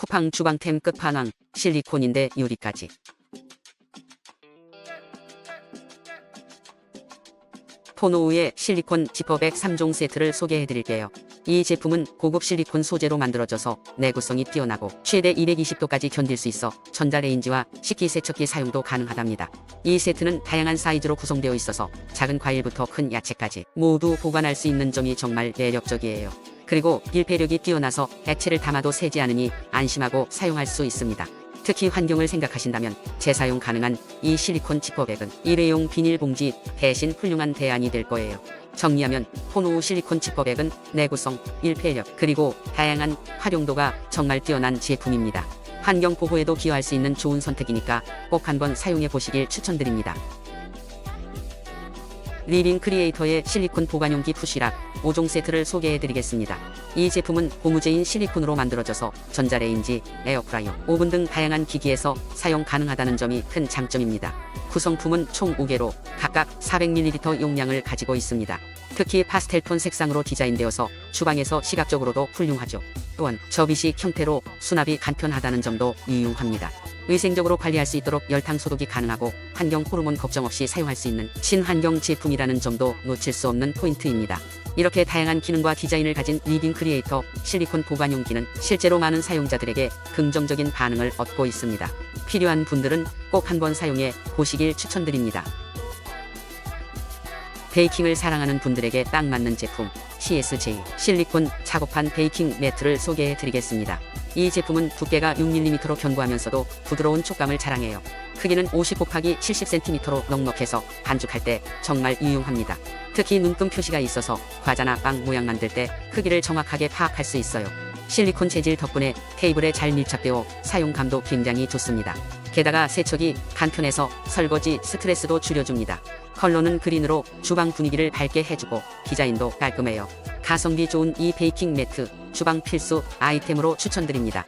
쿠팡 주방템 끝판왕 실리콘인데 유리까지. 포노우의 실리콘 지퍼백 3종 세트를 소개해드릴게요. 이 제품은 고급 실리콘 소재로 만들어져서 내구성이 뛰어나고 최대 220도까지 견딜 수 있어 전자레인지와 식기세척기 사용도 가능하답니다. 이 세트는 다양한 사이즈로 구성되어 있어서 작은 과일부터 큰 야채까지 모두 보관할 수 있는 점이 정말 매력적이에요. 그리고 밀폐력이 뛰어나서 액체를 담아도 새지 않으니 안심하고 사용할 수 있습니다. 특히 환경을 생각하신다면 재사용 가능한 이 실리콘 지퍼백은 일회용 비닐봉지 대신 훌륭한 대안이 될 거예요. 정리하면 포노우 실리콘 지퍼백은 내구성, 밀폐력, 그리고 다양한 활용도가 정말 뛰어난 제품입니다. 환경 보호에도 기여할 수 있는 좋은 선택이니까 꼭 한번 사용해 보시길 추천드립니다. 리빙 크리에이터의 실리콘 보관용기 푸시락 5종 세트를 소개해드리겠습니다. 이 제품은 고무재인 실리콘으로 만들어져서 전자레인지, 에어프라이어, 오븐 등 다양한 기기에서 사용 가능하다는 점이 큰 장점입니다. 구성품은 총 5개로 각각 400ml 용량을 가지고 있습니다. 특히 파스텔톤 색상으로 디자인되어서 주방에서 시각적으로도 훌륭하죠. 또한 접이식 형태로 수납이 간편하다는 점도 유용합니다. 위생적으로 관리할 수 있도록 열탕 소독이 가능하고 환경 호르몬 걱정 없이 사용할 수 있는 친환경 제품이라는 점도 놓칠 수 없는 포인트입니다. 이렇게 다양한 기능과 디자인을 가진 리빙 크리에이터 실리콘 보관 용기는 실제로 많은 사용자들에게 긍정적인 반응을 얻고 있습니다. 필요한 분들은 꼭 한번 사용해 보시길 추천드립니다. 베이킹을 사랑하는 분들에게 딱 맞는 제품 CSJ 실리콘 작업한 베이킹 매트를 소개해 드리겠습니다. 이 제품은 두께가 6mm로 견고하면서도 부드러운 촉감을 자랑해요. 크기는 50 곱하기 70cm로 넉넉해서 반죽할 때 정말 유용합니다. 특히 눈금 표시가 있어서 과자나 빵 모양 만들 때 크기를 정확하게 파악할 수 있어요. 실리콘 재질 덕분에 테이블에 잘 밀착되어 사용감도 굉장히 좋습니다. 게다가 세척이 간편해서 설거지 스트레스도 줄여줍니다. 컬러는 그린으로 주방 분위기를 밝게 해주고 디자인도 깔끔해요. 가성비 좋은 이 베이킹 매트 주방 필수 아이템으로 추천드립니다.